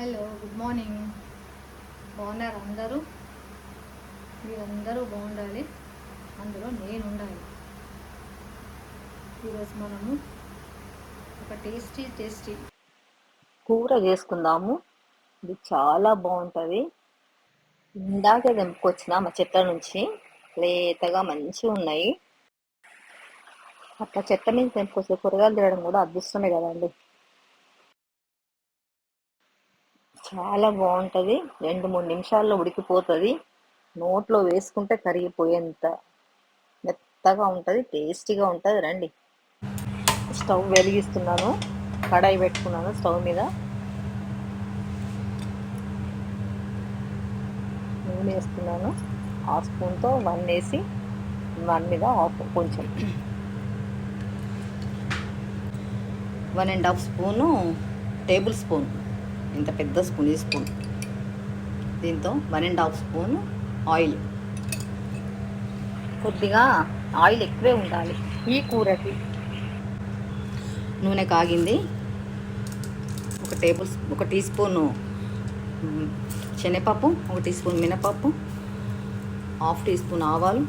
Hello good morning బాగున్నారు అందరూ? మీరందరూ బాగుండాలి. అందులో నేను ఉండాలి ఈరోజు మనము ఒక టేస్టీ టేస్టీ కూర చేసుకుందాము. ఇది చాలా బాగుంటుంది. ఇందాకే తెంపుకొచ్చిన మా చెట్ల నుంచి లేతగా మంచిగా ఉన్నాయి. అట్లా చెట్ల మీద తెంపుకొచ్చే కూరగాయలు తినడం కూడా అదృష్టమే కదండి. చాలా బాగుంటుంది. రెండు మూడు నిమిషాల్లో ఉడికిపోతుంది. నోట్లో వేసుకుంటే కరిగిపోయేంత మెత్తగా ఉంటుంది టేస్టీగా ఉంటుంది. రండి. స్టవ్ వెలిగిస్తున్నాను. కడాయి పెట్టుకున్నాను స్టవ్ మీద. నూనె వేస్తున్నాను. హాఫ్ స్పూన్తో వన్ వేసి వన్ మీద హాఫ్ కొంచెం. One and half spoon tablespoon. ఇంత పెద్ద స్పూన్ ఈ స్పూన్. దీంతో one and half spoon oil. కొద్దిగా ఆయిల్ ఎక్కువే ఉండాలి ఈ కూరకి. నూనె కాగింది. ఒక టేబుల్ ఒక టీ స్పూను శనగపప్పు ఒక టీ స్పూన్ మినపప్పు హాఫ్ టీ స్పూన్ ఆవాలు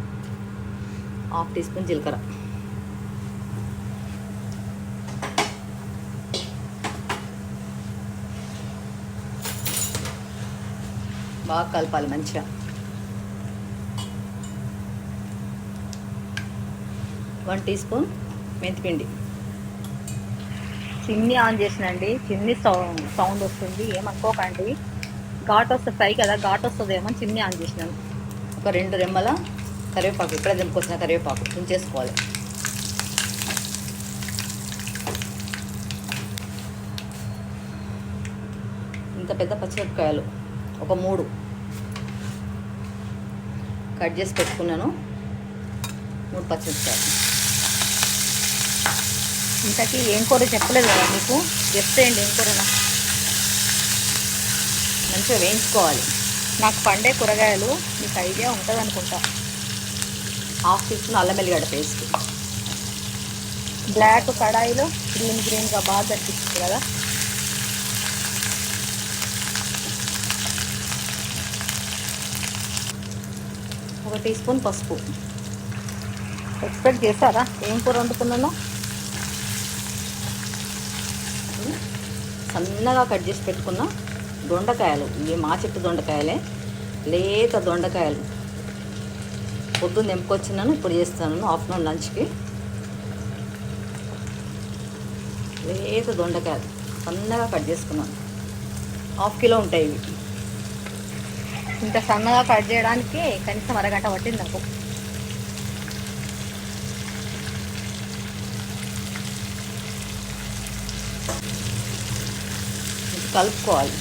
హాఫ్ టీ స్పూన్ జీలకర్ర. బాగా కలపాలి మంచిగా. వన్ టీ స్పూన్ మెంతిపిండి. చిమ్ని ఆన్ చేసినండి. చిమ్ని సౌండ్ సౌండ్ వస్తుంది. ఏమనుకోకండి. ఘాట్ వస్తే ఫ్రై కదా ఘాట్ వస్తుందేమో చిమ్ని ఆన్ చేసినాను. ఒక రెండు రెమ్మల కరివేపాకు ఇప్పుడే దింపుకొచ్చిన కరివేపాకు తుంచేసుకోవాలి ఇంత పెద్ద పచ్చిమిరపకాయలు. ఒక మూడు. కట్ చేసి పెట్టుకున్నాను. మూడు పచ్చిమిరపకాయలు. ఇంతకీ ఏం కూర చెప్పలేదు కదా మీకు? చెప్తేయండి ఏం కూరనా? మంచిగా వేయించుకోవాలి. నాకు పండే కూరగాయలు మీకు ఐడియా ఉంటుంది అనుకుంటా. హాఫ్ టీ స్పూన్ అల్లం వెల్లిగడ్డ పేస్ట్. బ్లాక్ కడాయిలో గ్రీన్ గ్రీన్గా బాగా కనిపిస్తుంది కదా? ఒక టీ స్పూన్ పసుపు. ఎక్స్పెక్ట్ చేశారా? ఏం కూర వండుకున్నాను? సన్నగా కట్ చేసి పెట్టుకున్న దొండకాయలు. ఇవి మా చెట్టు దొండకాయలే. లేత దొండకాయలు. పొద్దున్న నింపుకొచ్చినాను ఇప్పుడు చేస్తున్నాను ఆఫ్టర్నూన్ లంచ్కి. లేత దొండకాయలు. సన్నగా కట్ చేసుకున్నాను. హాఫ్ కిలో ఉంటాయి ఇవి. ఇంత సన్నగా కట్ చేయడానికి కనీసం అరగంట పట్టింది నాకు కలుపుకోవాలి.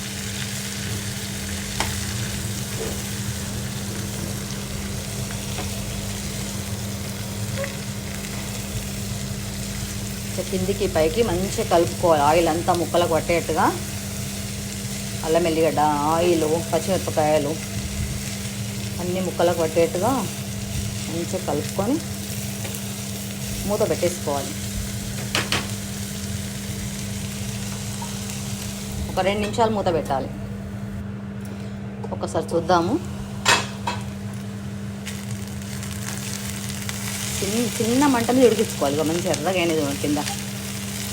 కిందికి పైకి మంచిగా కలుపుకోవాలి. ఆయిల్ అంతా ముక్కలకు పట్టేట్టుగా. అల్లం ఎల్లిగడ్డ ఆయిల్ పచ్చిమిరపకాయలు అన్ని ముక్కలకు పట్టేట్టుగా మంచిగా కలుపుకొని మూత పెట్టేసుకోవాలి. ఒక రెండు నిమిషాలు మూత పెట్టాలి. ఒకసారి చూద్దాము. చిన్న చిన్న మంట మీద ఉడికించుకోవాలి. మంచి ఎర్రగా అనేది కింద.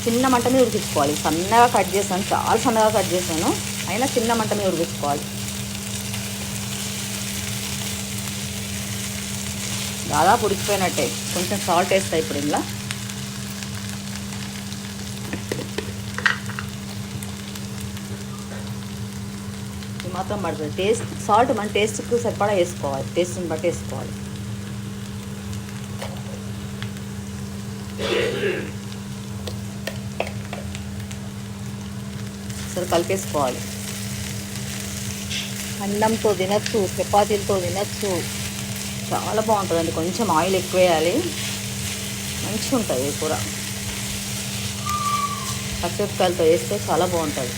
చిన్న మంట మీద ఉడికించుకోవాలి. సన్నగా కట్ చేశాను. చాలా సన్నగా కట్ చేశాను. అయినా చిన్న మంట మీద ఉడికించుకోవాలి. దాదాపు ఉడికిపోయినట్టే. కొంచెం సాల్ట్ వేస్తాయి ఇప్పుడు ఇందులో. ఇది మాత్రం పడుతుంది. టేస్ట్ సాల్ట్ మన టేస్ట్కి సరిపడా వేసుకోవాలి. టేస్ట్ని బట్టి వేసుకోవాలి. సరే కలిపేసుకోవాలి. అన్నంతో తినచ్చు చపాతీలతో తినచ్చు చాలా బాగుంటుందండి. కొంచెం ఆయిల్ ఎక్కువ వేయాలి మంచిగా ఉంటుంది కూర. పచ్చిమిరపకాయలతో వేస్తే చాలా బాగుంటుంది.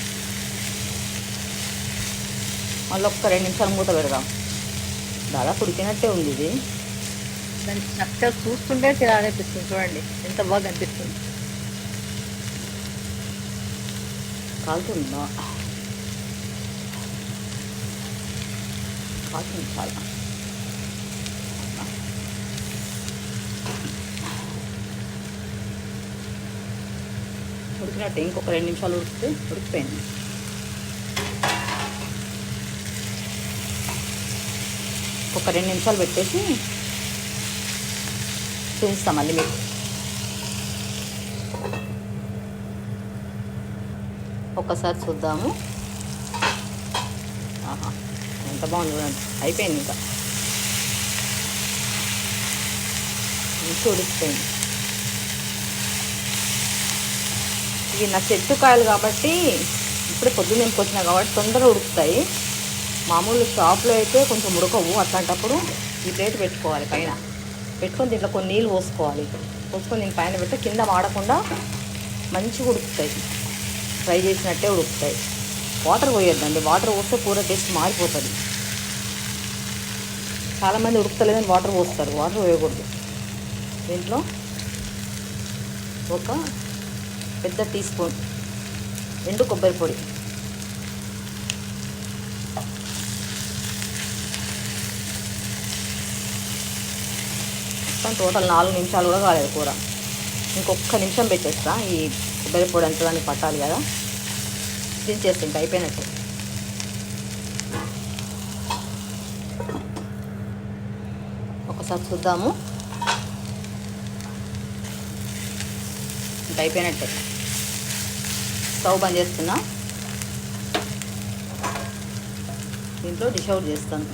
మళ్ళీ ఒక్క రెండు నిమిషాలు మూత పెడదాం. దాదాపు ఉడికినట్టే ఉంది ఇది. దాని స్ట్రక్చర్ చూస్తుంటే తినాలనిపిస్తుంది చూడండి ఎంత బాగా కనిపిస్తుంది కాలుతుందా? కాల్చింది ఉడికినట్టు ఇంకొక రెండు నిమిషాలు ఉడికితే ఉడికిపోయింది ఒక రెండు నిమిషాలు పెట్టేసి చూపిస్తాం మళ్ళీ మీకు ఒక్కసారి చూద్దాము ఆహా ఎంత బాగుంది చూడండి. అయిపోయింది ఇంకా. ఉడికిపోయింది. ఇవి నా చెట్టు కాయలు కాబట్టి ఇప్పుడే పొద్దున్న వచ్చినా కాబట్టి తొందరగా ఉడుకుతాయి. మామూలు షాప్లో అయితే కొంచెం ఉడకవు అట్లాంటప్పుడు ఈ ప్లేట్ పెట్టుకోవాలి పైన. పెట్టుకొని దీంట్లో కొన్ని నీళ్ళు పోసుకోవాలి. పోసుకొని దీని పైన పెట్టి కింద వాడకుండా మంచిగా ఉడుకుతాయి. ఫ్రై చేసినట్టే ఉడుకుతాయి. వాటర్ పోయొద్దండి. వాటర్ పోస్తే కూర టేస్ట్ మారిపోతుంది. చాలామంది ఉడుకుతలేదని వాటర్ పోస్తారు. వాటర్ పోయకూడదు. దీంట్లో ఒక పెద్ద టీ స్పూన్ ఎండు కొబ్బరి పొడి. మొత్తం టోటల్ నాలుగు నిమిషాలు కూడా కాలేదు కూర. ఇంకొక నిమిషం పెట్టేస్తా. ఈ కొబ్బరి పొడి అంతా దాన్ని పట్టాలి కదా. దించేస్తే ఇంకా అయిపోయినట్టు. ఒకసారి చూద్దాము. ఇంకా అయిపోయినట్టే. స్టవ్ బంద్ చేస్తున్నా. దీంట్లో డిష్ అవుట్ చేస్తాను.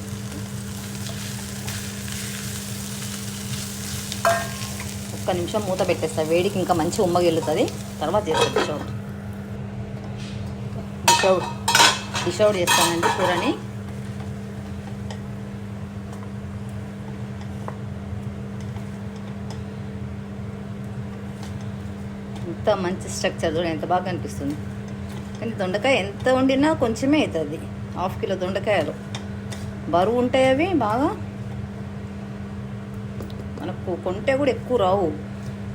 ఒక్క నిమిషం మూత పెట్టేస్తా. వేడికి ఇంకా మంచి ఉమ్మగిల్లుతుంది తర్వాత చేస్తాను dish out. Dish out. Dish out చేస్తానండి కూరని. ఎంత మంచి స్ట్రక్చర్ చూడండి ఎంత బాగా అనిపిస్తుంది కానీ దొండకాయ ఎంత వండినా కొంచెమే అవుతుంది. హాఫ్ కిలో దొండకాయలు. బరువు ఉంటాయి అవి బాగా. మనకు కొంటే కూడా ఎక్కువ రావు.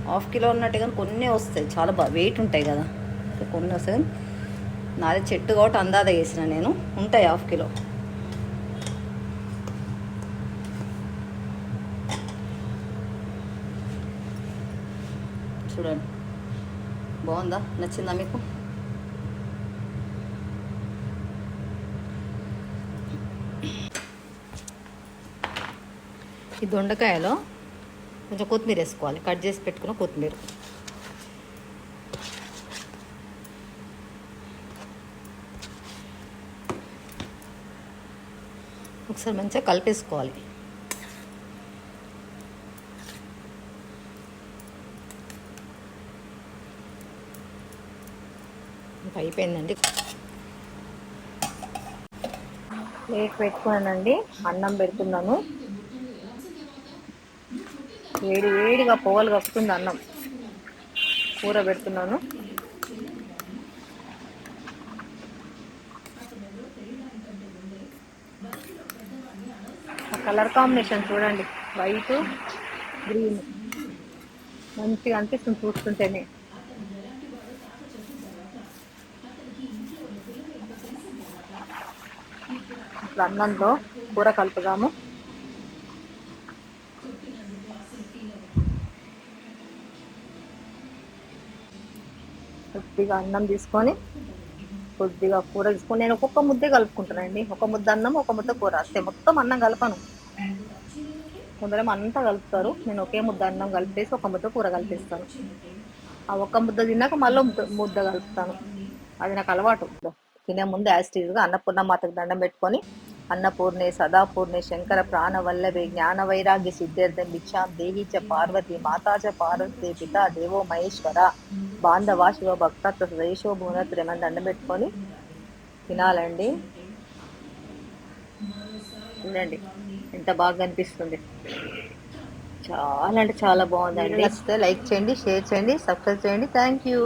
హాఫ్ కిలో ఉన్నట్టు కానీ కొన్ని వస్తాయి. చాలా బాగా వెయిట్ ఉంటాయి కదా. కొన్ని వస్తాయి నాది చెట్టు కాబట్టి అందాద వేసిన నేను. ఉంటాయి హాఫ్ కిలో. చూడండి. బాగుందా? నచ్చిందా మీకు? ఈ దొండకాయలో కొంచెం కొత్తిమీర వేసుకోవాలి. కట్ చేసి పెట్టుకున్న కొత్తిమీర. ఒకసారి మంచిగా కలిపేసుకోవాలి. ఇంకా అయిపోయిందండి. ప్లేట్ పెట్టుకున్నానండి. అన్నం పెడుతున్నాను. వేడి వేడిగా పొగలు కప్పుతుంది అన్నం. కూర పెడుతున్నాను. కలర్ కాంబినేషన్ చూడండి. White green. మంచిగా అనిపిస్తుంది చూస్తుంటేనే. ఇప్పుడు అన్నంలో కూర కలుపుదాము. కొద్దిగా అన్నం తీసుకొని కొద్దిగా కూర తీసుకొని నేను ఒక్కొక్క ముద్దే కలుపుకుంటానండి. ఒక ముద్ద అన్నం ఒక ముద్ద కూర. అస్తే మొత్తం అన్నం కలపను. కొందరేమో అంతా కలుపుతారు. నేను ఒకే ముద్ద అన్నం కలిపేసి ఒక ముద్ద కూర కలిపేస్తాను. ఆ ఒక్క ముద్ద తిన్నాక మళ్ళీ ముద్ద కలుపుతాను. అది నాకు అలవాటు. తినే ముందు యాస్టీజ్గా అన్నపూర్ణ మాతకు దండం పెట్టుకొని అన్నపూర్ణే సదాపూర్ణే శంకర ప్రాణవల్లభే జ్ఞాన వైరాగ్య సిద్ధార్థం భిక్షాం దేహి చ పార్వతి మాతా చ పార్వతి పితా దేవో మహేశ్వర బాంధవా శివ భక్త సదేశో భువనత్రేమని దండం పెట్టుకొని తినాలండి. తినండి. ఎంత బాగా అనిపిస్తుంది. చాలా అంటే చాలా బాగుందండి. నచ్చితే లైక్ చేయండి షేర్ చేయండి సబ్స్క్రైబ్ చేయండి. Thank you.